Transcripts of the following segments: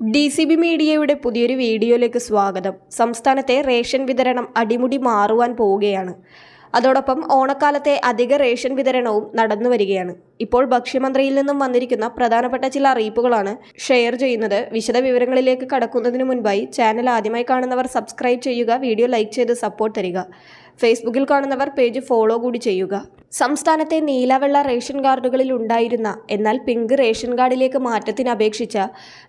D C B മീഡിയയുടെ പുതിയൊരു വീഡിയോയിലേക്ക് സ്വാഗതം. സംസ്ഥാനത്തെ റേഷൻ വിതരണം അടിമുടി മാറുവാൻ പോവുകയാണ്. അതോടൊപ്പം ഓണക്കാലത്തെ അധിക റേഷൻ വിതരണവും നടന്നു വരികയാണ്. ഇപ്പോൾ ഭക്ഷ്യമന്ത്രിയിൽ നിന്നും വന്നിരിക്കുന്ന പ്രധാനപ്പെട്ട ചില അറിയിപ്പുകളാണ് ഷെയർ ചെയ്യുന്നത്. വിശദ വിവരങ്ങളിലേക്ക് കടക്കുന്നതിന് മുൻപായി ചാനൽ ആദ്യമായി കാണുന്നവർ സബ്സ്ക്രൈബ് ചെയ്യുക വീഡിയോ ലൈക്ക് ചെയ്ത് സപ്പോർട്ട് തരിക. ഫേസ്ബുക്കിൽ കാണുന്നവർ പേജ് ഫോളോ കൂടി ചെയ്യുക. സംസ്ഥാനത്തെ നീലവെള്ള റേഷൻ കാർഡുകളിൽ ഉണ്ടായിരുന്ന എന്നാൽ പിങ്ക് റേഷൻ കാർഡിലേക്ക് മാറ്റത്തിന് അപേക്ഷിച്ച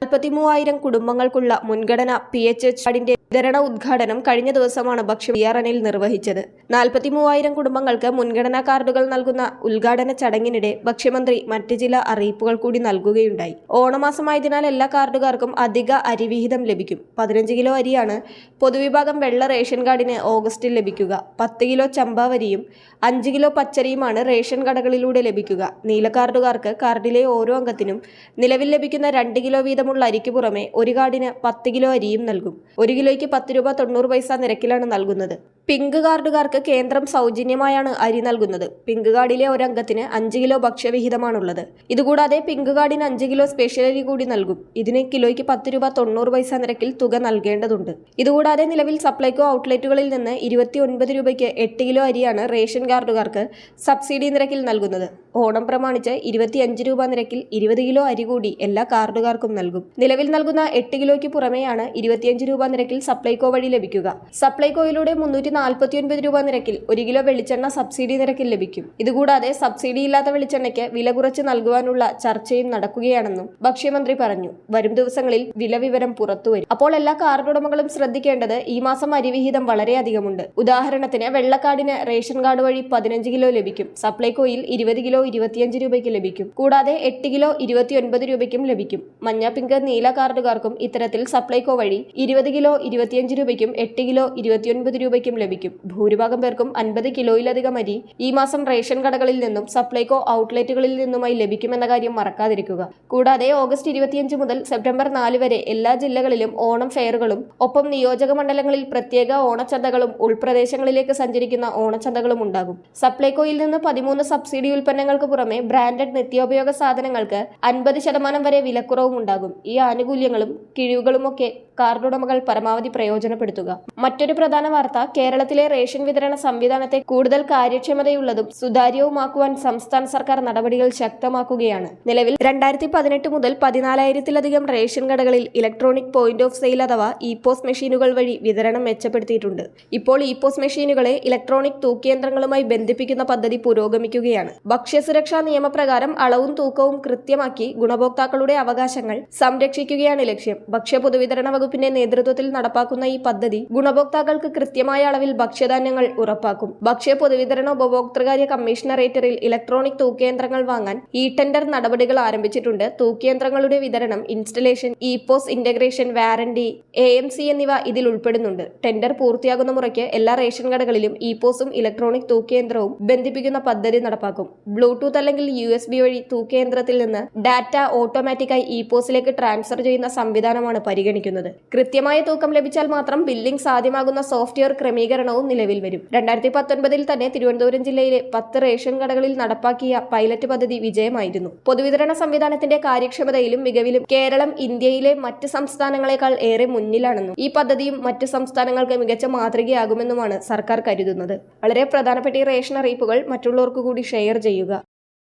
നാൽപ്പത്തി മൂവായിരം കുടുംബങ്ങൾക്കുള്ള മുൻഗണന പി എച്ച് എച്ച് കാർഡിന്റെ വിതരണ ഉദ്ഘാടനം കഴിഞ്ഞ ദിവസമാണ് ഭക്ഷ്യ വിയറനിൽ നിർവഹിച്ചത്. നാൽപ്പത്തിമൂവായിരം കുടുംബങ്ങൾക്ക് മുൻഗണനാ കാർഡുകൾ നൽകുന്ന ഉദ്ഘാടന ചടങ്ങിനിടെ ഭക്ഷ്യമന്ത്രി മറ്റ് ചില അറിയിപ്പുകൾ കൂടി നൽകുകയുണ്ടായി. ഓണമാസമായതിനാൽ എല്ലാ കാർഡുകാർക്കും അധിക അരിവിഹിതം ലഭിക്കും. പതിനഞ്ച് കിലോ അരിയാണ് പൊതുവിഭാഗം വെള്ള റേഷൻ കാർഡിന് ഓഗസ്റ്റിൽ ലഭിക്കുക. പത്ത് കിലോ ചമ്പാവരിയും അഞ്ച് കിലോ പച്ചരിയുമാണ് റേഷൻ കടകളിലൂടെ ലഭിക്കുക. നീലക്കാർഡുകാർക്ക് കാർഡിലെ ഓരോ അംഗത്തിനും നിലവിൽ ലഭിക്കുന്ന രണ്ട് കിലോ വീതമുള്ള അരിക്ക് പുറമെ ഒരു കാർഡിന് പത്ത് കിലോ അരിയും നൽകും. ഒരു കിലോയ്ക്ക് പത്ത് രൂപ തൊണ്ണൂറ് പൈസ നിരക്കിലാണ് നൽകുന്നത്. പിങ്ക് കാർഡുകാർക്ക് കേന്ദ്രം സൗജന്യമായാണ് അരി നൽകുന്നത്. പിങ്ക് കാർഡിലെ ഒരംഗത്തിന് അഞ്ച് കിലോ ഭക്ഷ്യവിഹിതമാണുള്ളത്. ഇതുകൂടാതെ പിങ്ക് കാർഡിന് അഞ്ച് കിലോ സ്പെഷ്യൽ അരി കൂടി നൽകും. ഇതിന് കിലോയ്ക്ക് പത്ത് രൂപ തൊണ്ണൂറ് പൈസ നിരക്കിൽ തുക നൽകേണ്ടതുണ്ട്. ഇതുകൂടാതെ നിലവിൽ സപ്ലൈകോ ഔട്ട്ലെറ്റുകളിൽ നിന്ന് ഇരുപത്തി ഒൻപത് രൂപയ്ക്ക് എട്ട് കിലോ അരിയാണ് റേഷൻ കാർഡുകാർക്ക് സബ്സിഡി നിരക്കിൽ നൽകുന്നത്. ഓണം പ്രമാണിച്ച് ഇരുപത്തിയഞ്ച് രൂപ നിരക്കിൽ ഇരുപത് കിലോ അരി കൂടി എല്ലാ കാർഡുകാർക്കും നൽകും. നിലവിൽ നൽകുന്ന എട്ട് കിലോയ്ക്ക് പുറമെയാണ് ഇരുപത്തിയഞ്ച് രൂപ നിരക്കിൽ സപ്ലൈകോ വഴി ലഭിക്കുക. സപ്ലൈകോയിലൂടെ മുന്നൂറ്റി നാൽപ്പത്തിയൊൻപത് രൂപ നിരക്കിൽ ഒരു കിലോ വെളിച്ചെണ്ണ സബ്സിഡി നിരക്കിൽ ലഭിക്കും. ഇതുകൂടാതെ സബ്സിഡി ഇല്ലാത്ത വെളിച്ചെണ്ണയ്ക്ക് വില കുറച്ച് നൽകുവാനുള്ള ചർച്ചയും നടക്കുകയാണെന്നും ഭക്ഷ്യമന്ത്രി പറഞ്ഞു. വരും ദിവസങ്ങളിൽ വില വിവരം പുറത്തുവരും. അപ്പോൾ എല്ലാ കാർഡുടമകളും ശ്രദ്ധിക്കേണ്ടത് ഈ മാസം അരിവിഹിതം വളരെയധികമുണ്ട്. ഉദാഹരണത്തിന് വെള്ളക്കാടിന് റേഷൻ കാർഡ് വഴി പതിനഞ്ച് കിലോ ലഭിക്കും. സപ്ലൈകോയിൽ ഇരുപത് കിലോ ഇരുപത്തിയഞ്ച് രൂപയ്ക്ക് ലഭിക്കും. കൂടാതെ എട്ട് കിലോ ഇരുപത്തിയൊൻപത് രൂപയ്ക്കും ലഭിക്കും. മഞ്ഞ പിങ്ക് നീല കാർഡുകാർക്കും ഇത്തരത്തിൽ സപ്ലൈകോ വഴി ഇരുപത് കിലോ ഇരുപത്തിയഞ്ച് രൂപയ്ക്കും എട്ട് കിലോ ഇരുപത്തിയൊൻപത് രൂപയ്ക്കും ലഭിക്കും. ഭൂരിഭാഗം പേർക്കും അൻപത് കിലോയിലധികം അരി ഈ മാസം റേഷൻ കടകളിൽ നിന്നും സപ്ലൈകോ ഔട്ട്ലെറ്റുകളിൽ നിന്നുമായി ലഭിക്കുമെന്ന കാര്യം മറക്കാതിരിക്കുക. കൂടാതെ ഓഗസ്റ്റ് ഇരുപത്തിയഞ്ച് മുതൽ സെപ്റ്റംബർ നാല് വരെ എല്ലാ ജില്ലകളിലും ഓണം ഫെയറുകളും ഒപ്പം നിയോജക മണ്ഡലങ്ങളിൽ പ്രത്യേക ഓണച്ചന്തകളും ഉൾപ്രദേശങ്ങളിലേക്ക് സഞ്ചരിക്കുന്ന ഓണച്ചന്തകളും ഉണ്ടാകും. സപ്ലൈകോയിൽ നിന്ന് പതിമൂന്ന് സബ്സിഡി ഉൽപ്പന്നങ്ങൾക്ക് പുറമെ ബ്രാൻഡഡ് നിത്യോപയോഗ സാധനങ്ങൾക്ക് അൻപത് ശതമാനം വരെ വിലക്കുറവും ഉണ്ടാകും. ഈ ആനുകൂല്യങ്ങളും കിഴിവുകളുമൊക്കെ കാർഡുടമകൾ പരമാവധി പ്രയോജനപ്പെടുത്തുക. മറ്റൊരു പ്രധാന വാർത്ത കേരളത്തിലെ റേഷൻ വിതരണ സംവിധാനത്തെ കൂടുതൽ കാര്യക്ഷമതയുള്ളതും സുതാര്യവുമാക്കുവാൻ സംസ്ഥാന സർക്കാർ നടപടികൾ ശക്തമാക്കുകയാണ്. നിലവിൽ രണ്ടായിരത്തി പതിനെട്ട് മുതൽ പതിനാലായിരത്തിലധികം റേഷൻ കടകളിൽ ഇലക്ട്രോണിക് പോയിന്റ് ഓഫ് സെയിൽ അഥവാ ഇ പോസ് മെഷീനുകൾ വഴി വിതരണം മെച്ചപ്പെടുത്തിയിട്ടുണ്ട്. ഇപ്പോൾ ഇ പോസ് മെഷീനുകളെ ഇലക്ട്രോണിക് തൂക്കിയന്ത്രങ്ങളുമായി ബന്ധിപ്പിക്കുന്ന പദ്ധതി പുരോഗമിക്കുകയാണ്. ഭക്ഷ്യസുരക്ഷാ നിയമപ്രകാരം അളവും തൂക്കവും കൃത്യമാക്കി ഗുണഭോക്താക്കളുടെ അവകാശങ്ങൾ സംരക്ഷിക്കുകയാണ് ലക്ഷ്യം. ഭക്ഷ്യ പൊതുവിതരണ വകുപ്പിന്റെ നേതൃത്വത്തിൽ നടപ്പാക്കുന്ന ഈ പദ്ധതി ഗുണഭോക്താക്കൾക്ക് കൃത്യമായ ഭക്ഷ്യധാന്യങ്ങൾ ഉറപ്പാക്കും. ഭക്ഷ്യ പൊതുവിതരണ ഉപഭോക്തൃകാര്യ കമ്മീഷണറേറ്ററിൽ ഇലക്ട്രോണിക് തൂക്കേന്ദ്രങ്ങൾ വാങ്ങാൻ ഇ ടെൻഡർ നടപടികൾ ആരംഭിച്ചിട്ടുണ്ട്. തൂക്കേന്ദ്രങ്ങളുടെ വിതരണം installation E POS integration warranty A M C എന്നിവ ഇതിൽ ഉൾപ്പെടുന്നുണ്ട്. ടെൻഡർ പൂർത്തിയാകുന്ന മുറയ്ക്ക് എല്ലാ റേഷൻ കടകളിലും ഇ പോസും ഇലക്ട്രോണിക് തൂക്കേന്ദ്രവും ബന്ധിപ്പിക്കുന്ന പദ്ധതി നടപ്പാക്കും. ബ്ലൂടൂത്ത് അല്ലെങ്കിൽ യു എസ് ബി വഴി തൂക്കേന്ദ്രത്തിൽ നിന്ന് ഡാറ്റ ഓട്ടോമാറ്റിക്കായി ഇ പോസിലേക്ക് ട്രാൻസ്ഫർ ചെയ്യുന്ന സംവിധാനമാണ് പരിഗണിക്കുന്നത്. കൃത്യമായ തൂക്കം ലഭിച്ചാൽ മാത്രം ബില്ലിംഗ് സാധ്യമാകുന്ന സോഫ്റ്റ്വെയർ ക്രമീകരണവും നിലവിൽ വരും. രണ്ടായിരത്തി പത്തൊൻപതിൽ തന്നെ തിരുവനന്തപുരം ജില്ലയിലെ പത്ത് റേഷൻ കടകളിൽ നടപ്പാക്കിയ പൈലറ്റ് പദ്ധതി വിജയമായിരുന്നു. പൊതുവിതരണ സംവിധാനത്തിന്റെ കാര്യക്ഷമതയിലും മികവിലും കേരളം ഇന്ത്യയിലെ മറ്റ് സംസ്ഥാനങ്ങളെക്കാൾ ഏറെ മുന്നിലാണെന്നും ഈ പദ്ധതിയും മറ്റ് സംസ്ഥാനങ്ങൾക്ക് മികച്ച മാതൃകയാകുമെന്നുമാണ് സർക്കാർ കരുതുന്നത്. വളരെ പ്രധാനപ്പെട്ട ഈ റേഷൻ അറിയിപ്പുകൾ മറ്റുള്ളവർക്ക് കൂടി ഷെയർ ചെയ്യുക.